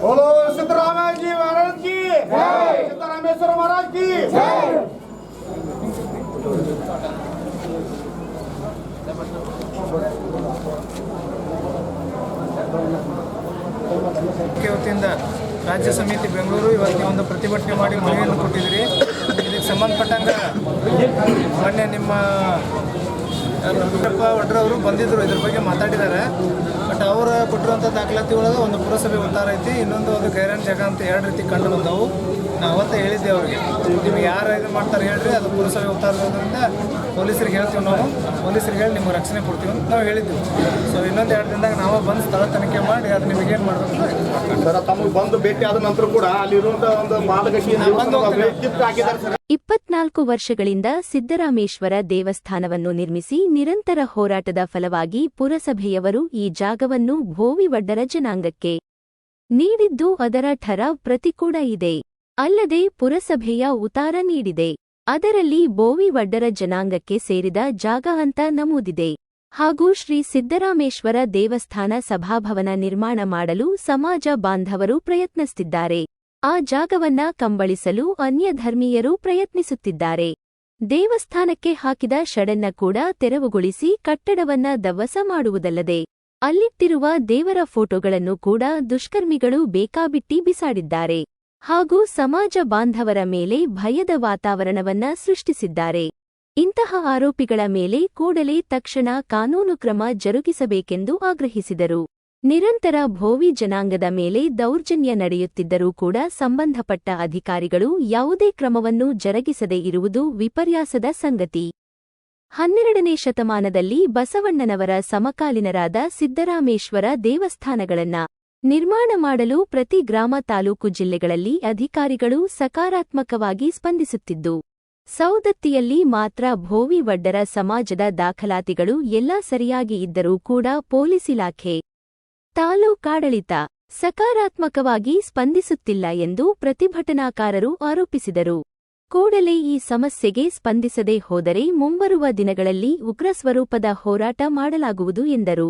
बोलो सिद्धरामय जी महाराज की। सिद्धरामेश्वर महाराज की। ವತಿಯಿಂದ ರಾಜ್ಯ ಸಮಿತಿ ಬೆಂಗಳೂರು ಇವತ್ತಿಗೆ ಒಂದು ಪ್ರತಿಭಟನೆ ಮಾಡಿ ಮನೆಯನ್ನು ಕೊಟ್ಟಿದ್ರಿ ಇದಕ್ಕೆ ಸಂಬಂಧಪಟ್ಟಂಗ ಮೊನ್ನೆ ನಿಮ್ಮ ವೀರಪ್ಪ ಒಡ್ರವರು ಬಂದಿದ್ದರು ಇದ್ರ ಬಗ್ಗೆ ಮಾತಾಡಿದ್ದಾರೆ. ಬಟ್ ಅವರು ಕೊಟ್ಟಿರುವಂಥ ದಾಖಲಾತಿ ಒಳಗೆ ಒಂದು ಪುರಸಭೆ ಉತ್ತಾರ ಐತಿ. ಇನ್ನೊಂದು ಒಂದು ಗೈರಾನ್ ಜಾಗ ಅಂತ ಎರಡು ರೀತಿ ಕಂಡು ಬಂದವು. ನಾವು ಅವತ್ತೇ ಹೇಳಿದ್ದೆ ಅವ್ರಿಗೆ. ನಿಮ್ಗೆ ಯಾರು ಇದು ಮಾಡ್ತಾರೆ ಹೇಳ್ರಿ. ಅದು ಪುರಸಭೆ ಉತ್ತಾರದಿಂದ ಪೊಲೀಸರಿಗೆ ಹೇಳ್ತೀವಿ ನಾವು. ಪೊಲೀಸರಿಗೆ ಹೇಳಿ ನಿಮ್ಗೆ ರಕ್ಷಣೆ ಕೊಡ್ತೀವಿ ಅಂತ ನಾವು ಹೇಳಿದ್ದೆವು ಸೊ ಇನ್ನೊಂದು ಎರಡು ದಿನದಾಗ ನಾವು ಬಂದು ಸ್ಥಳ ತನಿಖೆ ಮಾಡಿ ಅದು ನಿಮಗೆ ಏನು ಮಾಡಬೇಕು ಸರ್ ತಮಗೆ ಬಂದು ಭೇಟಿ ಆದ ನಂತರ ಕೂಡ ಅಲ್ಲಿರುವಂತಹ ಒಂದು ಮಾದಗಟ್ಟಿ ಬಂದು ಇಪ್ಪತ್ನಾಲ್ಕು ವರ್ಷಗಳಿಂದ ಸಿದ್ದರಾಮೇಶ್ವರ ದೇವಸ್ಥಾನವನ್ನು ನಿರ್ಮಿಸಿ ನಿರಂತರ ಹೋರಾಟದ ಫಲವಾಗಿ ಪುರಸಭೆಯವರು ಈ ಜಾಗವನ್ನು ಭೋವಿವಡ್ಡರ ಜನಾಂಗಕ್ಕೆ ನೀಡಿದ್ದು ಅದರ ಠರಾವ್ ಪ್ರತಿ ಕೂಡ ಇದೆ. ಅಲ್ಲದೆ ಪುರಸಭೆಯ ಉತಾರ ನೀಡಿದೆ. ಅದರಲ್ಲಿ ಬೋವಿವಡ್ಡರ ಜನಾಂಗಕ್ಕೆ ಸೇರಿದ ಜಾಗ ಅಂತ ನಮೂದಿದೆ. ಹಾಗೂ ಶ್ರೀ ಸಿದ್ದರಾಮೇಶ್ವರ ದೇವಸ್ಥಾನ ಸಭಾಭವನ ನಿರ್ಮಾಣ ಮಾಡಲು ಸಮಾಜ ಬಾಂಧವರು ಪ್ರಯತ್ನಿಸುತ್ತಿದ್ದಾರೆ. ಆ ಜಾಗವನ್ನ ಕಂಬಳಿಸಲು ಅನ್ಯಧರ್ಮೀಯರು ಪ್ರಯತ್ನಿಸುತ್ತಿದ್ದಾರೆ. ದೇವಸ್ಥಾನಕ್ಕೆ ಹಾಕಿದ ಷಡನ್ನ ಕೂಡ ತೆರವುಗೊಳಿಸಿ ಕಟ್ಟಡವನ್ನ ದವಸ ಮಾಡುವುದಲ್ಲದೆ, ಅಲ್ಲಿಟ್ಟಿರುವ ದೇವರ ಫೋಟೋಗಳನ್ನು ಕೂಡ ದುಷ್ಕರ್ಮಿಗಳು ಬೇಕಾಬಿಟ್ಟಿ ಬಿಸಾಡಿದ್ದಾರೆ ಹಾಗೂ ಸಮಾಜ ಬಾಂಧವರ ಮೇಲೆ ಭಯದ ವಾತಾವರಣವನ್ನ ಸೃಷ್ಟಿಸಿದ್ದಾರೆ. ಇಂತಹ ಆರೋಪಿಗಳ ಮೇಲೆ ಕೂಡಲೇ ತಕ್ಷಣ ಕಾನೂನು ಕ್ರಮ ಜರುಗಿಸಬೇಕೆಂದು ಆಗ್ರಹಿಸಿದರು. ನಿರಂತರ ಭೋವಿ ಜನಾಂಗದ ಮೇಲೆ ದೌರ್ಜನ್ಯ ನಡೆಯುತ್ತಿದ್ದರೂ ಕೂಡ ಸಂಬಂಧಪಟ್ಟ ಅಧಿಕಾರಿಗಳು ಯಾವುದೇ ಕ್ರಮವನ್ನು ಜರಗಿಸದೇ ಇರುವುದು ವಿಪರ್ಯಾಸದ ಸಂಗತಿ. ಹನ್ನೆರಡನೇ ಶತಮಾನದಲ್ಲಿ ಬಸವಣ್ಣನವರ ಸಮಕಾಲೀನರಾದ ಸಿದ್ದರಾಮೇಶ್ವರ ದೇವಸ್ಥಾನಗಳನ್ನ ನಿರ್ಮಾಣ ಮಾಡಲು ಪ್ರತಿ ಗ್ರಾಮ ತಾಲೂಕು ಜಿಲ್ಲೆಗಳಲ್ಲಿ ಅಧಿಕಾರಿಗಳು ಸಕಾರಾತ್ಮಕವಾಗಿ ಸ್ಪಂದಿಸುತ್ತಿದ್ದು ಸೌದತ್ತಿಯಲ್ಲಿ ಮಾತ್ರ ಭೋವಿ ವಡ್ಡರ ಸಮಾಜದ ದಾಖಲಾತಿಗಳು ಎಲ್ಲಾ ಸರಿಯಾಗಿ ಇದ್ದರೂ ಕೂಡ ಪೊಲೀಸ್ ಇಲಾಖೆ ತಾಲೂಕಾಡಳಿತ ಸಕಾರಾತ್ಮಕವಾಗಿ ಸ್ಪಂದಿಸುತ್ತಿಲ್ಲ ಎಂದು ಪ್ರತಿಭಟನಾಕಾರರು ಆರೋಪಿಸಿದರು. ಕೂಡಲೇ ಈ ಸಮಸ್ಯೆಗೆ ಸ್ಪಂದಿಸದೆ ಹೋದರೆ ಮುಂಬರುವ ದಿನಗಳಲ್ಲಿ ಉಗ್ರ ಸ್ವರೂಪದ ಹೋರಾಟ ಮಾಡಲಾಗುವುದು ಎಂದರು.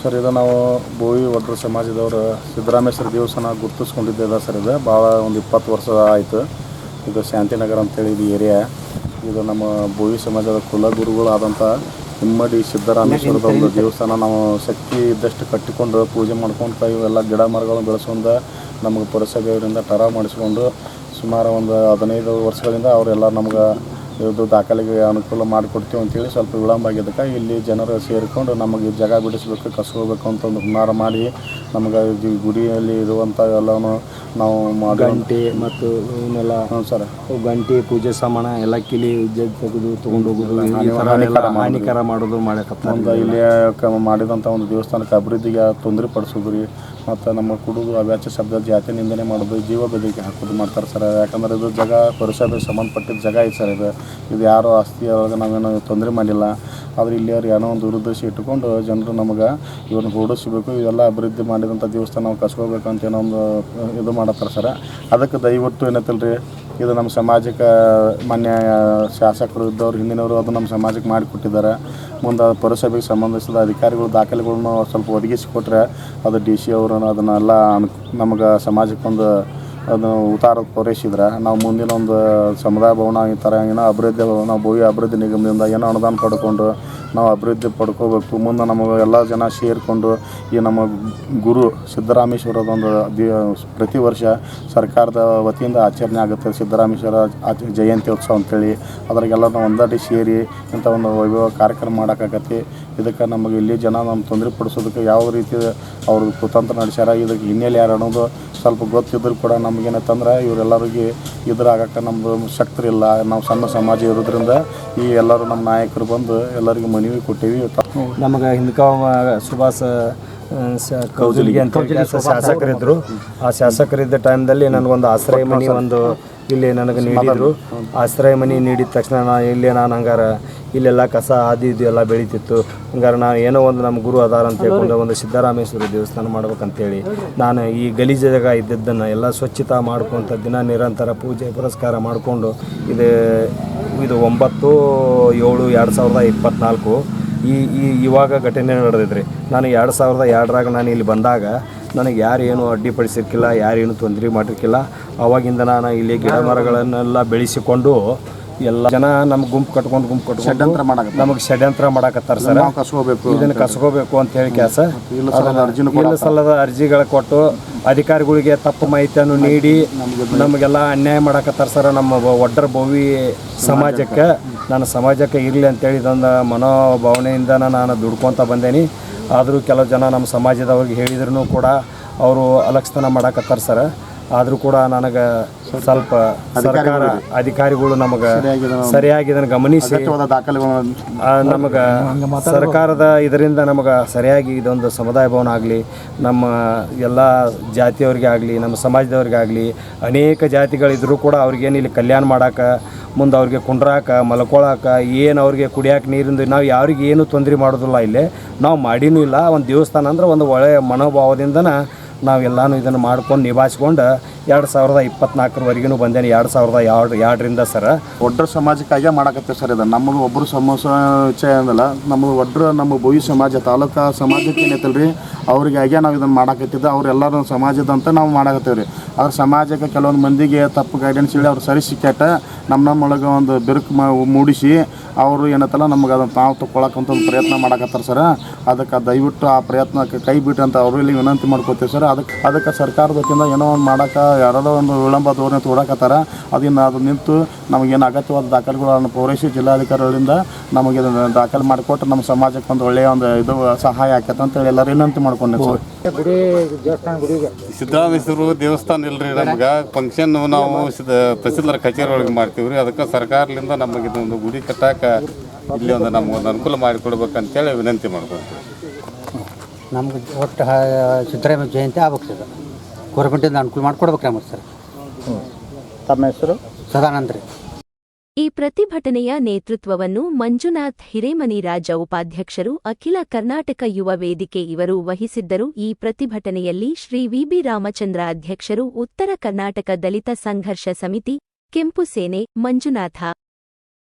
ಸರ್ ಇದು ನಾವು ಬೋವಿ ಒಡ್ರ ಸಮಾಜದವರು ಸಿದ್ದರಾಮೇಶ್ವರ ದೇವಸ್ಥಾನ ಗುರುತಿಸ್ಕೊಂಡಿದ್ದೆಲ್ಲ ಸರ್ ಇದು. ಭಾಳ ಒಂದು ಇಪ್ಪತ್ತು ವರ್ಷ ಆಯಿತು. ಇದು ಶಾಂತಿನಗರ ಅಂತೇಳಿ ಇದು ಏರಿಯಾ ಇದು ನಮ್ಮ ಬೋವಿ ಸಮಾಜದ ಕುಲಗುರುಗಳಾದಂಥ ಹಿಮ್ಮಡಿ ಸಿದ್ದರಾಮೇಶ್ವರದ ಒಂದು ದೇವಸ್ಥಾನ ನಾವು ಶಕ್ತಿ ಇದ್ದಷ್ಟು ಕಟ್ಟಿಕೊಂಡು ಪೂಜೆ ಮಾಡ್ಕೊಂಡು ಇವೆಲ್ಲ ಗಿಡ ಮರಗಳನ್ನು ಬೆಳೆಸ್ಕೊಂಡು ನಮಗೆ ಪುರಸಭೆಯವರಿಂದ ಟರ ಮಾಡಿಸ್ಕೊಂಡು ಸುಮಾರು ಒಂದು ಹದಿನೈದು ವರ್ಷಗಳಿಂದ ಅವರೆಲ್ಲ ನಮ್ಗೆ ಇದು ದಾಖಲೆಗೆ ಅನುಕೂಲ ಮಾಡಿಕೊಡ್ತೀವಿ ಅಂತೇಳಿ ಸ್ವಲ್ಪ ವಿಳಂಬ ಆಗಿದ್ದಕ್ಕೆ ಇಲ್ಲಿ ಜನರು ಸೇರಿಕೊಂಡು ನಮಗೆ ಜಾಗ ಬಿಡಿಸ್ಬೇಕು ಕಸ್ಕೋಬೇಕು ಅಂತ ಒಂದು ಹುನ್ನಾರ ಮಾಡಿ ನಮಗೆ ಈ ಗುಡಿಯಲ್ಲಿ ಇರುವಂಥ ಎಲ್ಲನೂ ನಾವು ಮಾಡಿ ಗಂಟೆ ಮತ್ತು ಇವನ್ನೆಲ್ಲ ಹ್ಞೂ ಸರ್. ಗಂಟೆ ಪೂಜೆ ಸಾಮಾನ ಎಲ್ಲ ಕಿಲಿ ತೆಗೆದು ತೊಗೊಂಡು ಹೋಗೋದು ಹಾನಿಕರ ಮಾಡೋದು. ಮಾಡಕ್ಕೆ ಇಲ್ಲಿ ಕ ಮಾಡಿದಂಥ ಒಂದು ದೇವಸ್ಥಾನಕ್ಕೆ ಅಭಿವೃದ್ಧಿಗೆ ತೊಂದರೆ ಪಡಿಸೋದು ರೀ ಮತ್ತು ನಮ್ಮ ಕುಡಿದು ಅವ್ಯಾಚ ಶಬ್ದ ಜಾತಿ ನಿಂದನೆ ಮಾಡೋದು, ಜೀವ ಬೆದರಿಕೆ ಹಾಕೋದು ಮಾಡ್ತಾರೆ ಸರ್. ಯಾಕಂದ್ರೆ ಇದು ಜಾಗ ಪುರಸಭೆಗೆ ಸಂಬಂಧಪಟ್ಟಿದ್ದ ಜಾಗ ಐತೆ ಸರ್ ಇದು. ಇದು ಯಾರೋ ಆಸ್ತಿ ಒಳಗೆ ನಾವೇನು ತೊಂದರೆ ಮಾಡಿಲ್ಲ. ಆದರೆ ಇಲ್ಲಿ ಅವ್ರು ಏನೋ ಒಂದು ದುರುದ್ದೇಶ ಇಟ್ಟುಕೊಂಡು ಜನರು ನಮಗೆ ಇವ್ರನ್ನ ಓಡಿಸ್ಬೇಕು, ಇವೆಲ್ಲ ಅಭಿವೃದ್ಧಿ ಮಾಡಿದಂಥ ದೇವಸ್ಥಾನ ನಾವು ಕಸ್ಕೋಬೇಕು ಅಂತ ಏನೋ ಒಂದು ಇದು ಮಾಡತ್ತಾರೆ ಸರ್. ಅದಕ್ಕೆ ದಯವಿಟ್ಟು ಏನೈತಲ್ರಿ ಇದು ನಮ್ಮ ಸಮಾಜಕ್ಕೆ ಮಾನ್ಯ ಶಾಸಕರು ಇದ್ದವ್ರು, ಹಿಂದಿನವರು ಅದು ನಮ್ಮ ಸಮಾಜಕ್ಕೆ ಮಾಡಿಕೊಟ್ಟಿದ್ದಾರೆ. ಮುಂದೆ ಪುರಸಭೆಗೆ ಸಂಬಂಧಿಸಿದ ಅಧಿಕಾರಿಗಳು ದಾಖಲೆಗಳನ್ನು ಸ್ವಲ್ಪ ಒದಗಿಸಿಕೊಟ್ರೆ ಅದು ಡಿ ಸಿ ಅವರು ಅದನ್ನೆಲ್ಲ ಅನು, ನಮಗೆ ಸಮಾಜಕ್ಕೊಂದು ಅದು ಉತ್ತಾರ ಪೂರೈಸಿದ್ರೆ ನಾವು ಮುಂದಿನ ಒಂದು ಸಮುದಾಯ ಭವನ ಈ ಥರ ಏನೋ ಅಭಿವೃದ್ಧಿ, ನಾವು ಭೂಮಿ ಅಭಿವೃದ್ಧಿ ನಿಗಮದಿಂದ ಏನೋ ಅನುದಾನ ಪಡ್ಕೊಂಡು ನಾವು ಅಭಿವೃದ್ಧಿ ಪಡ್ಕೋಬೇಕು. ಮುಂದೆ ನಮಗೆ ಎಲ್ಲ ಜನ ಸೇರಿಕೊಂಡು ಈ ನಮ್ಮ ಗುರು ಸಿದ್ದರಾಮೇಶ್ವರದೊಂದು ದಿ ಪ್ರತಿ ವರ್ಷ ಸರ್ಕಾರದ ವತಿಯಿಂದ ಆಚರಣೆ ಆಗುತ್ತೆ. ಸಿದ್ದರಾಮೇಶ್ವರ ಜಯಂತಿ ಉತ್ಸವ ಅಂತೇಳಿ. ಅದ್ರಾಗೆಲ್ಲ ನಾವು ಒಂದಾಡಿ ಸೇರಿ ಇಂಥ ಒಂದು ವೈಭವ ಕಾರ್ಯಕ್ರಮ ಮಾಡೋಕ್ಕಾಗತ್ತೆ. ಇದಕ್ಕೆ ನಮಗೆ ಇಲ್ಲಿ ಜನ ನಮ್ಮ ತೊಂದರೆ ಪಡಿಸೋದಕ್ಕೆ ಯಾವ ರೀತಿ ಅವರು ಕುತಂತ್ರ ನಡೆಸ್ಯಾರ, ಇದಕ್ಕೆ ಹಿನ್ನೆಲೆ ಯಾರು ಅನ್ನೋದು ಸ್ವಲ್ಪ ಗೊತ್ತಿದ್ರು ಕೂಡ ನಮಗೇನಂತಂದ್ರೆ ಇವರೆಲ್ಲರಿಗೆ ಇದ್ರಾಗಕ್ಕೆ ನಮ್ಮದು ಶಕ್ತಿ ಇಲ್ಲ ನಾವು ಸಣ್ಣ ಸಮಾಜ ಇರೋದ್ರಿಂದ ಈ ಎಲ್ಲರೂ ನಮ್ಮ ನಾಯಕರು ಬಂದು ಎಲ್ಲರಿಗೂ ಮನವಿ ಕೊಟ್ಟೀವಿ. ನಮಗೆ ಹಿಂದ್ಕಾವ ಸುಭಾಷ್ ಕೌಜಲಿಗೆ ಅಂತ ಶಾಸಕರಿದ್ದರು ಆ ಶಾಸಕರಿದ್ದ ಟೈಮ್ದಲ್ಲಿ ನನಗೊಂದು ಆಶ್ರಯ ಮನೆ ಒಂದು ಇಲ್ಲಿ ನನಗೆ ನೀಡಿದ್ರು. ಆಶ್ರಯ ಮನೆ ನೀಡಿದ ತಕ್ಷಣ ನಾ ಇಲ್ಲಿ ನಾನು ಹಂಗಾರ ಇಲ್ಲೆಲ್ಲ ಕಸ ಅದು ಇದು ಎಲ್ಲ ಬೆಳೀತಿತ್ತು. ಹಂಗಾರೆ ನಾನು ಏನೋ ಒಂದು ನಮ್ಮ ಗುರು ಅದಾರ ಅಂತ ಹೇಳ್ಕೊಂಡು ಒಂದು ಸಿದ್ದರಾಮೇಶ್ವರ ದೇವಸ್ಥಾನ ಮಾಡ್ಬೇಕಂತೇಳಿ ನಾನು ಈ ಗಲೀಜು ಜಾಗ ಇದ್ದದ್ದನ್ನು ಎಲ್ಲ ಸ್ವಚ್ಛತಾ ಮಾಡ್ಕೊಂತ ದಿನ ನಿರಂತರ ಪೂಜೆ ಪುರಸ್ಕಾರ ಮಾಡಿಕೊಂಡು ಇದು ಇದು ಒಂಬತ್ತು, ಏಳು, ಎರಡು ಸಾವಿರದ ಇಪ್ಪತ್ತ್ನಾಲ್ಕು ಈ ಈ ಇವಾಗ ಘಟನೆ ನಡೆದಿದ್ರಿ. ನಾನು ಎರಡು ಸಾವಿರದ ಎರಡರಾಗ ನಾನು ಇಲ್ಲಿ ಬಂದಾಗ ನನಗೆ ಯಾರು ಏನು ಅಡ್ಡಿಪಡಿಸಿರ್ಕಿಲ್ಲ ಯಾರೇನು ತೊಂದರೆ ಮಾಡಿರ್ಕಿಲ್ಲ ಅವಾಗಿಂದ ನಾನು ಇಲ್ಲಿ ಗಿಡ ಮರಗಳನ್ನೆಲ್ಲ ಬೆಳೆಸಿಕೊಂಡು ಎಲ್ಲ ಜನ ನಮ್ಮ ಗುಂಪು ಕಟ್ಕೊಂಡು ಗುಂಪು ಷಡ್ಯಂತ್ರ ಕಟ್ಕೊಂಡು ಮಾಡಕತ್ತಾರೆ. ನಮಗೆ ಷಡ್ಯಂತ್ರ ಮಾಡಾಕತ್ತಾರ ಸರ್. ನಾವು ಕಸ್ಕೋಬೇಕು ಇದನ್ನ ಕಸ್ಕೋಬೇಕು ಅಂತ ಹೇಳಿ ಕೆಲಸ. ಇಲ್ಲ ಅರ್ಜಿನೂ ಇಲ್ಲ ಸಲ್ಲದ ಅರ್ಜಿಗಳ ಕೊಟ್ಟು ಅಧಿಕಾರಿಗಳಿಗೆ ತಪ್ಪು ಮಾಹಿತಿಯನ್ನು ನೀಡಿ ನಮಗೆಲ್ಲ ಅನ್ಯಾಯ ಮಾಡಕತ್ತಾರ ಸರ್ ನಮ್ಮ ಬ- ಒಡ್ಡರ ಬೋವಿ ಸಮಾಜಕ್ಕೆ. ನಾನು ಸಮಾಜಕ್ಕೆ ಇರಲಿ ಅಂತೇಳಿ ಇದೊಂದು ಮನೋಭಾವನೆಯಿಂದ ನಾನು ದುಡ್ಕೊಂತ ಬಂದೇನಿ. ಆದರೂ ಕೆಲವು ಜನ ನಮ್ಮ ಸಮಾಜದವ್ರಿಗೆ ಹೇಳಿದ್ರು ಕೂಡ ಅವರು ಅಲಕ್ಷತನ ಮಾಡಕತ್ತಾರ ಸರ್. ಆದರೂ ಕೂಡ ನನಗೆ ಸ್ವಲ್ಪ ಸರ್ಕಾರ ಅಧಿಕಾರಿಗಳು ನಮಗೆ ಸರಿಯಾಗಿ ಇದನ್ನು ಗಮನಿಸಿ ನಮಗೆ ಸರ್ಕಾರದ ಇದರಿಂದ ನಮಗೆ ಸರಿಯಾಗಿ ಇದೊಂದು ಸಮುದಾಯ ಭವನ ಆಗಲಿ ನಮ್ಮ ಎಲ್ಲ ಜಾತಿಯವ್ರಿಗೆ ಆಗಲಿ ನಮ್ಮ ಸಮಾಜದವ್ರಿಗೆ ಆಗಲಿ ಅನೇಕ ಜಾತಿಗಳಿದ್ರೂ ಕೂಡ ಅವ್ರಿಗೇನು ಇಲ್ಲಿ ಕಲ್ಯಾಣ ಮಾಡೋಕೆ ಮುಂದೆ ಅವ್ರಿಗೆ ಕುಂಡ್ರಾಕ ಮಲ್ಕೊಳಕ ಏನು ಅವ್ರಿಗೆ ಕುಡಿಯೋಕೆ ನೀರಿಂದು ನಾವು ಯಾರಿಗೆ ಏನು ತೊಂದರೆ ಮಾಡೋದಿಲ್ಲ ಇಲ್ಲಿ. ನಾವು ಮಾಡಿನೂ ಇಲ್ಲ ಒಂದು ದೇವಸ್ಥಾನ ಅಂದ್ರೆ ಒಂದು ಒಳ್ಳೆಯ ಮನೋಭಾವದಿಂದನ ನಾವೆಲ್ಲನೂ ಇದನ್ನು ಮಾಡ್ಕೊಂಡು ನಿಭಾಯಿಸ್ಕೊಂಡು ಎರಡು ಸಾವಿರದ ಇಪ್ಪತ್ನಾಲ್ಕರವರೆಗೂ ಬಂದೇನೆ. ಎರಡು ಸಾವಿರದ ಎರಡು ಎರಡರಿಂದ ಸರ್ ಒಡ್ರ ಸಮಾಜಕ್ಕಾಗೆ ಮಾಡಕತ್ತೆ ಸರ್ ಇದು. ನಮ್ಮದು ಒಬ್ಬರು ಸಮೋಸ ಅಂದಲ್ಲ, ನಮ್ಮದು ಒಡ್ರ ನಮ್ಮ ಬೋಯಿ ಸಮಾಜ, ತಾಲೂಕಾ ಸಮಾಜಕ್ಕೆ ಏನೈತಲ್ರಿ ಅವ್ರಿಗಾಗೆ ನಾವು ಇದನ್ನು ಮಾಡಕತ್ತಿದ್ದ. ಅವ್ರೆಲ್ಲರೂ ಸಮಾಜದಂತ ನಾವು ಮಾಡಕತ್ತೇವೆ ರೀ ಆದ್ರೆ ಸಮಾಜಕ್ಕೆ ಕೆಲವೊಂದು ಮಂದಿಗೆ ತಪ್ಪು ಗೈಡೆನ್ಸ್ ಹೇಳಿ ಅವ್ರು ಸರಿ ಸಿಕ್ಕಾಟ ನಮ್ಮ ನಮ್ಮೊಳಗೆ ಒಂದು ಬಿರುಕು ಮೂಡಿಸಿ ಅವರು ಏನತ್ತಲ್ಲ, ನಮ್ಗೆ ಅದನ್ನು ತಾವು ತಗೊಳಕ್ಕಂತ ಒಂದು ಪ್ರಯತ್ನ ಮಾಡಕತ್ತಾರೆ ಸರ್ ಅದಕ್ಕೆ ದಯವಿಟ್ಟು ಆ ಪ್ರಯತ್ನಕ್ಕೆ ಕೈ ಬಿಟ್ಟು ಅಂತ ಅವರು ಇಲ್ಲಿ ವಿನಂತಿ ಮಾಡ್ಕೋತೀವಿ ಸರ್ ಅದಕ್ಕೆ ಅದಕ್ಕೆ ಸರ್ಕಾರದ ವತಿಯಿಂದ ಏನೋ ಒಂದು ಮಾಡೋಕೆ ಯಾರೋ ಒಂದು ವಿಳಂಬ ಧೋರಣೆ ತೋಡಕತ್ತಾರ. ಅದನ್ನು ಅದು ನಿಂತು ನಮಗೇನು ಅಗತ್ಯವಾದ ದಾಖಲೆಗಳನ್ನು ಪೂರೈಸಿ ಜಿಲ್ಲಾಧಿಕಾರಿಗಳಿಂದ ನಮಗೆ ದಾಖಲೆ ಮಾಡಿಕೊಟ್ಟು ನಮ್ಮ ಸಮಾಜಕ್ಕೆ ಒಂದು ಒಳ್ಳೆಯ ಒಂದು ಇದು ಸಹಾಯ ಆಕೈತೆ ಅಂತೇಳಿ ಎಲ್ಲರೂ ವಿನಂತಿ ಮಾಡ್ಕೊಂಡೆ ಸರ್. ಸಿದ್ದರಾಮೇಶ್ವರ ದೇವಸ್ಥಾನ ಇಲ್ರಿ ನಮ್ಗೆ. ಫಂಕ್ಷನ್ ನಾವು ತಹಸೀಲ್ದಾರ್ ಕಚೇರಿ ಒಳಗೆ ಮಾಡ್ತೀವಿ ರೀ ಅದಕ್ಕೆ ಸರ್ಕಾರದಿಂದ ನಮಗೆ ಇದೊಂದು ಗುಡಿ ಕಟ್ಟಾಕ ಇಲ್ಲಿ ಒಂದು ನಮಗೊಂದು ಅನುಕೂಲ ಮಾಡಿಕೊಡ್ಬೇಕಂತೇಳಿ ವಿನಂತಿ ಮಾಡ್ಕೊಂತೀವಿ. ನಮ್ಗೆ ಒಟ್ಟು ಸಿದ್ದರಾಮಯ್ಯ ಜಯಂತಿ ಆಗ್ಬೇಕು ಸರ್. ಗೌರ್ಮೆಂಟಿಂದ ಅನುಕೂಲ ಮಾಡಿಕೊಡ್ಬೇಕು ನಮಗೆ ಸರ್ ತಮ್ಮ ಹೆಸರು? ಸದಾನಂದ ರೀ. ಈ ಪ್ರತಿಭಟನೆಯ ನೇತೃತ್ವವನ್ನು ಮಂಜುನಾಥ್ ಹಿರೇಮನಿರಾಜ ಉಪಾಧ್ಯಕ್ಷರು ಅಖಿಲ ಕರ್ನಾಟಕ ಯುವ ವೇದಿಕೆ ಇವರು ವಹಿಸಿದ್ದರು. ಈ ಪ್ರತಿಭಟನೆಯಲ್ಲಿ ಶ್ರೀ ವಿಬಿ ರಾಮಚಂದ್ರ ಅಧ್ಯಕ್ಷರು ಉತ್ತರ ಕರ್ನಾಟಕ ದಲಿತ ಸಂಘರ್ಷ ಸಮಿತಿ ಕೆಂಪು ಸೇನೆ ಮಂಜುನಾಥ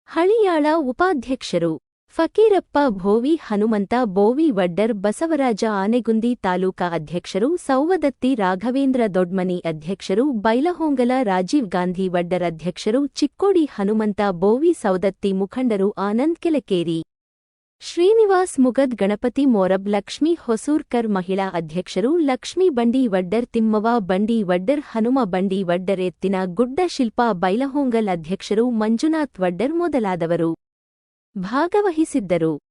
ಹಳಿಯಾಳ ಉಪಾಧ್ಯಕ್ಷರು. ಫಕೀರಪ್ಪ ಭೋವಿ, ಹನುಮಂತ ಬೋವಿ ವಡ್ಡರ್ ಬಸವರಾಜ ಆನೆಗುಂದಿ ತಾಲೂಕಾ ಅಧ್ಯಕ್ಷರು, ಸೌವದತ್ತಿ ರಾಘವೇಂದ್ರ ದೊಡ್ಮನಿ ಅಧ್ಯಕ್ಷರು, ಬೈಲಹೊಂಗಲ ರಾಜೀವ್ ಗಾಂಧಿ ವಡ್ಡರ್ ಅಧ್ಯಕ್ಷರು, ಚಿಕ್ಕೋಡಿ ಹನುಮಂತ ಬೋವಿ ಸೌದತ್ತಿ ಮುಖಂಡರು ಆನಂದ್ ಕೆಲಕೇರಿ. ಶ್ರೀನಿವಾಸ್ ಮುಗದ್, ಗಣಪತಿ ಮೋರಬ್, ಲಕ್ಷ್ಮೀ ಹೊಸೂರ್ಕರ್ ಮಹಿಳಾ ಅಧ್ಯಕ್ಷರು, ಲಕ್ಷ್ಮೀ ಬಂಡಿ ವಡ್ಡರ್ ತಿಮ್ಮವ ಬಂಡಿ ವಡ್ಡರ್, ಹನುಮ ಬಂಡಿ ವಡ್ಡರ್ ಎತ್ತಿನ ಗುಡ್ಡ ಶಿಲ್ಪಾ ಬೈಲಹೊಂಗಲ್ ಅಧ್ಯಕ್ಷರು, ಮಂಜುನಾಥ್ ವಡ್ಡರ್ ಮೊದಲಾದವರು. ಭಾಗವಹಿಸಿದ್ದರು.